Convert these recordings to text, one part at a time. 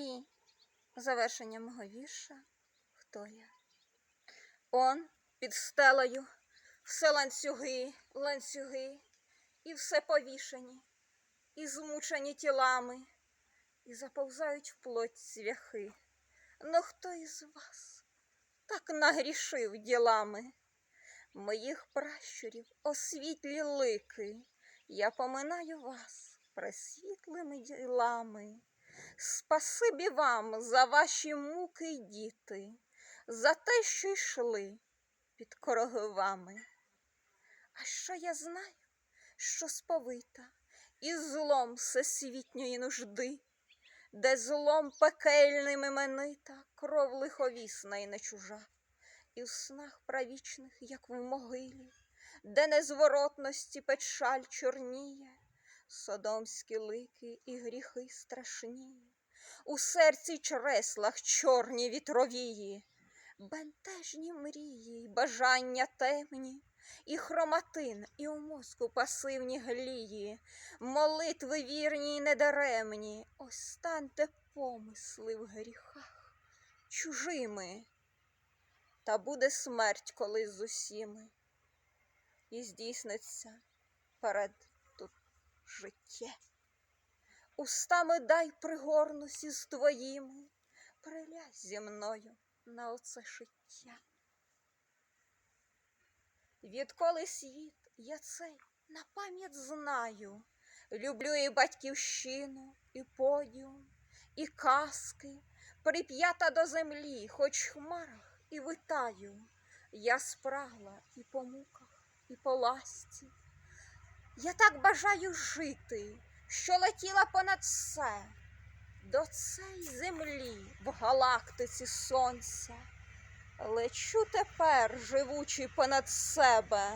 І завершення мого вірша хто я? Он під стелею все ланцюги, ланцюги, і все повішені, і змучені тілами, і заповзають в плоть цвяхи. Ну хто із вас так нагрішив ділами? Моїх пращурів освітлі лики, я поминаю вас пресвітлими ділами. Спасибі вам за ваші муки, діти, за те, що йшли під корогивами. А що я знаю, що сповита і злом всесвітньої нужди, де злом пекельним іменита, кров лиховісна і не чужа, і в снах правічних, як в могилі, де незворотності печаль чорніє, содомські лики і гріхи страшні, у серці чреслах чорні вітровії, бентежні мрії, бажання темні, і хроматин, і у мозку пасивні глії, молитви вірні й недаремні, ось станьте помисли в гріхах чужими, та буде смерть колись з усіми, і здійсниться перед тут життя. Устами дай пригорнусь з твоїми, прилязь зі мною на оце життя. Відколи світ я цей на пам'ять знаю, люблю і батьківщину, і подіум, і казки, прип'ята до землі, хоч хмарах і витаю. Я спрагла і по муках, і по ласті. Я так бажаю жити, що летіла понад все до цієї землі в галактиці сонця. Лечу тепер, живучи понад себе,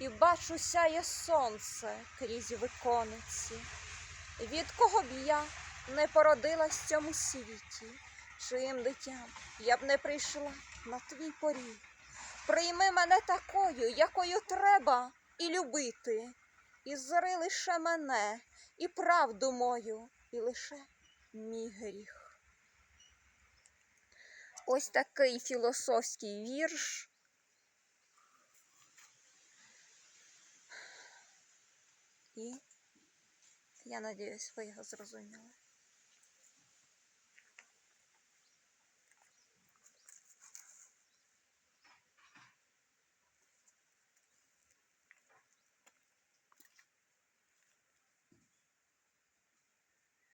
і бачу сяє сонце крізь викониці. Від кого б я не породилась в цьому світі, чиїм дитям я б не прийшла на твій поріг. Прийми мене такою, якою треба і любити, і зри лише мене, і правду мою, і лише мій гріх. Ось такий філософський вірш. І я надіюсь, ви його зрозуміли.